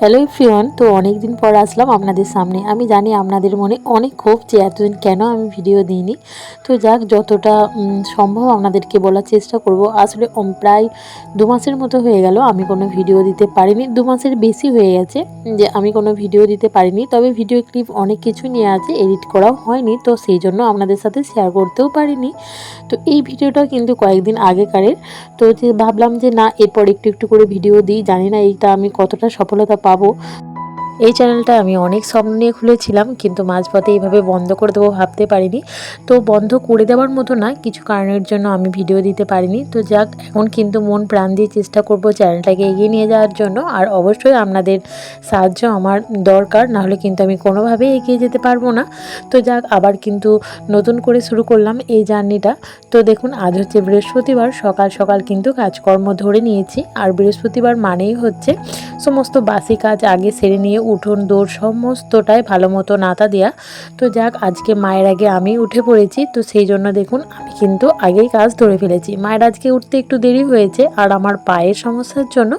Hello ফ্রিওয়ান তো অনেক দিন পর আসলাম আপনাদের সামনে। আমি জানি আপনাদের মনে অনেক ক্ষোভ যে এতদিন কেন আমি ভিডিও দিইনি। তো যাক, যতটা সম্ভব আপনাদেরকে বলার চেষ্টা করব। আসলে প্রায় দু মাসের মতো হয়ে গেল আমি কোনো ভিডিও দিতে পারিনি। দু মাসের বেশি হয়ে গেছে যে আমি কোনো ভিডিও দিতে পারিনি। তবে ভিডিও ক্লিপ অনেক কিছু নিয়ে আছে এডিট করাও হয়নি। তো সেই জন্য আপনাদের সাথে শেয়ার করতেও পারিনি। তো এই ভিডিওটা কিন্তু কয়েকদিন আগেকারের। তো যে ভাবলাম যে না, এরপর একটু একটু করে ভিডিও দিই, জানি না এইটা আমি কতটা সফলতা পাবো এই চ্যানেলটা আমি অনেক স্বপ্ন নিয়ে খুলেছিলাম, কিন্তু মাঝপথে এইভাবে বন্ধ করে দেবো ভাবতে পারিনি। তো বন্ধ করে দেওয়ার মতো না, কিছু কারণের জন্য আমি ভিডিও দিতে পারিনি। তো যাক, এখন কিন্তু মন প্রাণ দিয়ে চেষ্টা করব চ্যানেলটাকে এগিয়ে নিয়ে যাওয়ার জন্য। আর অবশ্যই আপনাদের সাহায্য আমার দরকার, নাহলে কিন্তু আমি কোনোভাবেই এগিয়ে যেতে পারব না। তো যাক, আবার কিন্তু নতুন করে শুরু করলাম এই জার্নিটা। তো দেখুন, আজ হচ্ছে বৃহস্পতিবার, সকাল সকাল কিন্তু কাজকর্ম ধরে নিয়েছি। আর বৃহস্পতিবার মানেই হচ্ছে সমস্ত বাসি কাজ আগে সেরে নিয়ে উঠোন, দৌড় সমস্তটাই ভালো মতো নাতা দেওয়া তো যাক, আজকে মায়ের আগে আমি উঠে পড়েছি। তো সেই জন্য দেখুন, আমি কিন্তু আগেই কাজ ধরে ফেলেছি। মায়ের আজকে উঠতে একটু দেরি হয়েছে আর আমার পায়ের সমস্যার জন্য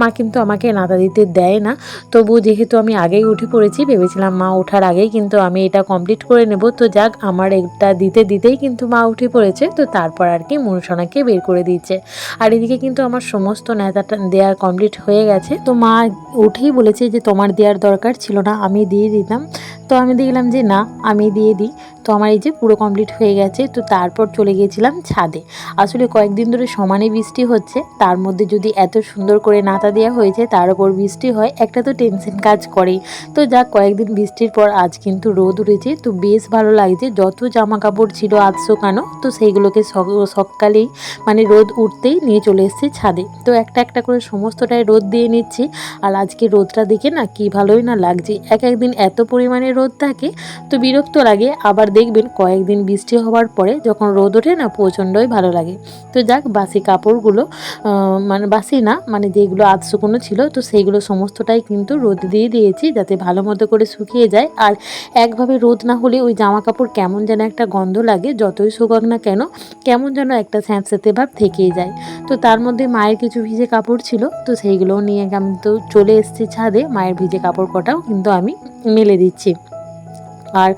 মা কিন্তু আমাকে নাতা দিতে দেয় না। তবু যেহেতু আমি আগেই উঠে পড়েছি, ভেবেছিলাম মা ওঠার আগেই কিন্তু আমি এটা কমপ্লিট করে নেব। তো যাক, আমার এটা দিতে দিতেই কিন্তু মা উঠে পড়েছে। তো তারপর আর কি মনুষণাকে বের করে দিচ্ছে। আর এদিকে কিন্তু আমার সমস্ত নেতাটা দেওয়ার কমপ্লিট হয়ে গেছে। তো মা উঠেই বলেছে যে, তোমার দেওয়ার দরকার ছিল না আমি দিয়ে দিতাম। তো আমি দেখলাম যে না, আমি দিয়ে দিই। তো আমার এই যে পুরো কমপ্লিট হয়ে গেছে। তো তারপর চলে গিয়েছিলাম ছাদে। আসলে কয়েকদিন ধরে সমানে বৃষ্টি হচ্ছে। তার মধ্যে যদি এত সুন্দর করে নাতা দেওয়া হয়েছে, তার উপর বৃষ্টি হয়, একটা তো টেনশন কাজ করেই। তো যাক, কয়েকদিন বৃষ্টির পর আজ কিন্তু রোদ উঠেছে। তো বেশ ভালো লাগছে। যত জামা কাপড় ছিল আজ শোকানো, তো সেইগুলোকে সকালেই মানে রোদ উঠতেই নিয়ে চলে এসেছি ছাদে। তো একটা একটা করে সমস্তটাই রোদ দিয়ে নিচ্ছি। আর আজকে রোদটা দেখে না কি ভালোই না লাগছে। এক একদিন এত পরিমাণে রোদ থাকে, তো বিরক্ত লাগে। আবার দেখবেন কয়েকদিন বৃষ্টি হওয়ার পরে যখন রোদ ওঠে না, প্রচণ্ডই ভালো লাগে। তো যাক, বাসি কাপড়গুলো মানে বাসি না মানে যেগুলো আধ শুকনো ছিল, তো সেইগুলো সমস্তটাই কিন্তু রোদ দিয়ে দিয়েছি যাতে ভালো মতো করে শুকিয়ে যায়। আর একভাবে রোদ না হলে ওই জামা কাপড় কেমন যেন একটা গন্ধ লাগে, যতই শুকাক না কেন, কেমন যেন একটা স্যাঁতস্যাঁতে ভাব থেকেই যায়। তো তার মধ্যে মায়ের কিছু ভিজে কাপড় ছিল, তো সেইগুলোও নিয়ে আমি তো চলে এসেছি ছাদে। মায়ের ভিজে কাপড় কটাও কিন্তু আমি মেলে দিচ্ছি। আর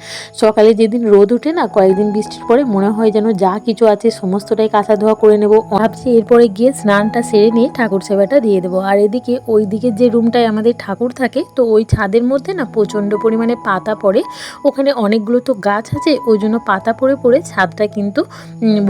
সকালে যেদিন রোদ ওঠে না, কয়েকদিন বৃষ্টির পরে মনে হয় যেন যা কিছু আছে সমস্তটাই কাঁচা ধোয়া করে নেব। ভাবছি এরপরে গিয়ে স্নানটা সেরে নিয়ে ঠাকুর সেবাটা দিয়ে দেবো। আর এদিকে ওই দিকে যে রুমটায় আমাদের ঠাকুর থাকে, তো ওই ছাদের মধ্যে না প্রচণ্ড পরিমাণে পাতা পড়ে। ওখানে অনেকগুলো তো গাছ আছে, ওই জন্য পাতা পড়ে পড়ে ছাদটা কিন্তু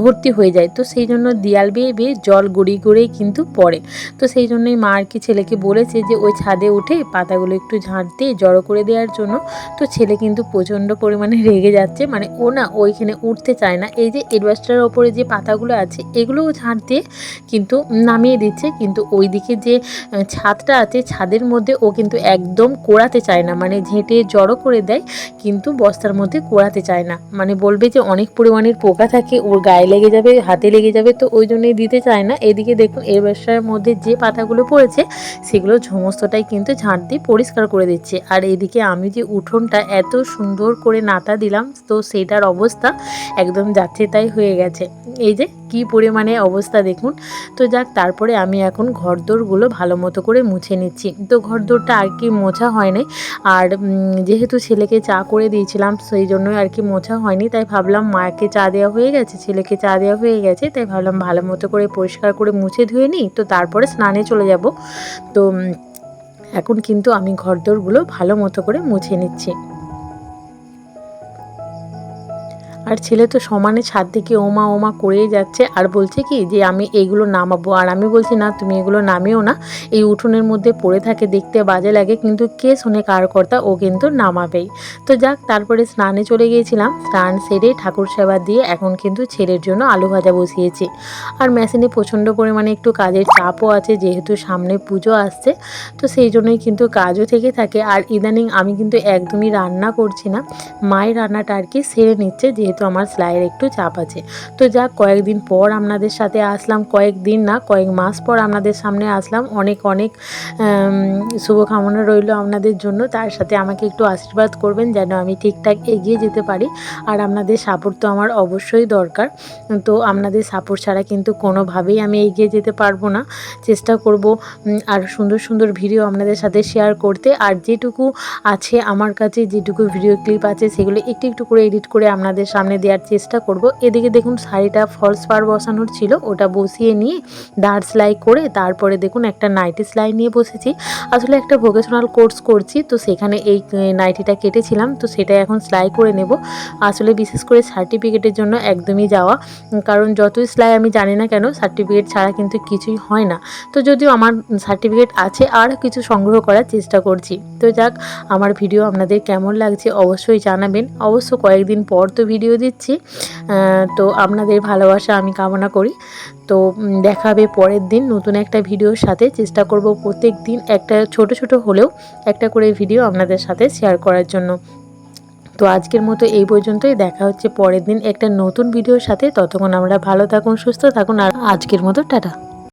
ভর্তি হয়ে যায়। তো সেই জন্য দেয়াল বেয়ে বেয়ে জল গড়িয়ে গড়িয়ে কিন্তু পড়ে। তো সেই জন্যই মা আর কি ছেলেকে বলেছে যে, ওই ছাদে উঠে পাতাগুলো একটু ঝাঁট দিয়ে জড়ো করে দেওয়ার জন্য। তো ছেলে কিন্তু প্রচণ্ড পরিমাণে রেগে যাচ্ছে মানে ও না ওইখানে উঠতে চায় না। এই যে এডভাস্টারের ওপরে যে পাতাগুলো আছে, এগুলোও ঝাঁট দিয়ে কিন্তু নামিয়ে দিচ্ছে। কিন্তু ওই দিকে যে ছাদটা আছে, ছাদের মধ্যে ও কিন্তু একদম কোড়াতে চায় না। মানে ঝেঁটে জড়ো করে দেয়, কিন্তু বস্তার মধ্যে কোড়াতে চায় না। মানে বলবে যে অনেক পরিমাণের পোকা থাকে, ওর গায়ে লেগে যাবে, হাতে লেগে যাবে, তো ওই জন্যই দিতে চায় না। এদিকে দেখুন ব্যবসার মধ্যে যে পাতাগুলো পড়েছে, সেগুলো সমস্তটাই কিন্তু ঝাঁট দিয়ে পরিষ্কার করে দিচ্ছে। আর এদিকে আমি যে উঠোনটা এত সুন্দর করে নাতা দিলাম। তো সেটার অবস্থা একদম যাচ্ছে তাই হয়ে গেছে। এই যে কি পরিমাণে অবস্থা দেখুন। তো যাক, তারপরে আমি এখন ঘরদোরগুলো ভালো মতো করে মুছে নিচ্ছি। তো ঘরদোরটা আর কি মোছা হয় নাই আর যেহেতু ছেলেকে চা করে দিয়েছিলাম, সেই জন্যই আর কি মোছা হয়নি। তাই ভাবলাম মাকে চা দেওয়া হয়ে গেছে, ছেলেকে চা দেওয়া হয়ে গেছে। তাই ভাবলাম ভালো মতো করে পরিষ্কার করে মুছে ধুয়ে নিই। তো তারপরে স্নানে চলে যাব। তো এখন কিন্তু আমি ঘরদোরগুলো ভালো মতো করে মুছে নিচ্ছি। আর ছেলে তো সমানে ছাদ থেকে ওমা ওমা করেই যাচ্ছে আর বলছে কি যে আমি এইগুলো নামাবো। আর আমি বলছি, না, তুমি এগুলো নামিও না। এই উঠোনের মধ্যে পড়ে থাকে, দেখতে বাজে লাগে, কিন্তু কে শোনে কার কর্তা, ও কিন্তু নামাবেই। তো যাক, তারপরে স্নানে চলে গিয়েছিলাম। স্নান সেরে ঠাকুর সেবা দিয়ে এখন কিন্তু ছেলের জন্য আলু ভাজা বসিয়েছি। আর মেশিনে প্রচণ্ড পরিমাণে একটু কাজের চাপও আছে, যেহেতু সামনে পুজো আসছে, তো সেই জন্যই কিন্তু কাজও থেকে থাকে। আর ইদানিং আমি কিন্তু একদমই রান্না করছি না। মায়ের রান্নাটা আর কি সেরে নিচ্ছে, যেহেতু যেহেতু আমার সেলাইয়ের একটু চাপ আছে। তো যাক, কয়েকদিন পর আপনাদের সাথে আসলাম, কয়েকদিন না, কয়েক মাস পর আপনাদের সামনে আসলাম। অনেক অনেক শুভকামনা রইল আপনাদের জন্য। তার সাথে আমাকে একটু আশীর্বাদ করবেন যেন আমি ঠিকঠাক এগিয়ে যেতে পারি। আর আপনাদের সাপোর্ট তো আমার অবশ্যই দরকার। তো আপনাদের সাপোর্ট ছাড়া কিন্তু কোনোভাবেই আমি এগিয়ে যেতে পারব না। চেষ্টা করব আর সুন্দর সুন্দর ভিডিও আপনাদের সাথে শেয়ার করতে। আর যেটুকু আছে আমার কাছে, যেটুকু ভিডিও ক্লিপ আছে, সেগুলো একটু একটু করে এডিট করে আপনাদের সামনে দেওয়ার চেষ্টা করব। এদিকে দেখুন, শাড়িটা ফলস পার বসানোর ছিল। ওটা বসিয়ে নিয়ে দাঁড় সেলাই করে তারপরে দেখুন, একটা নাইটি সেলাই নিয়ে বসেছি। আসলে একটা ভোকেশনাল কোর্স করছি, তো সেখানে এই নাইটিটা কেটেছিলাম। তো সেটা এখন সেলাই করে নেব। আসলে বিশেষ করে সার্টিফিকেটের জন্য একদমই যাওয়া, কারণ যতই সেলাই আমি জানি না কেন সার্টিফিকেট ছাড়া কিন্তু কিছুই হয় না। তো যদিও আমার সার্টিফিকেট আছে, আর কিছু সংগ্রহ করার চেষ্টা করছি। তো যাক, আমার ভিডিও আপনাদের কেমন লাগছে অবশ্যই জানাবেন। অবশ্য কয়েকদিন পর তো ভিডিও দিচ্ছি। তো আপনাদের ভালোবাসা আমি কামনা করি। তো উম, দেখা হবে পরের দিন নতুন একটা ভিডিওর সাথে। চেষ্টা করব প্রত্যেক দিন একটা ছোট ছোট হলেও একটা করে ভিডিও আপনাদের সাথে শেয়ার করার জন্য। তো আজকের মতো এই পর্যন্তই। দেখা হচ্ছে পরের দিন একটা নতুন ভিডিওর সাথে। ততক্ষণ আমরা ভালো থাকুন সুস্থ থাকুন আর আজকের মতো টাটা।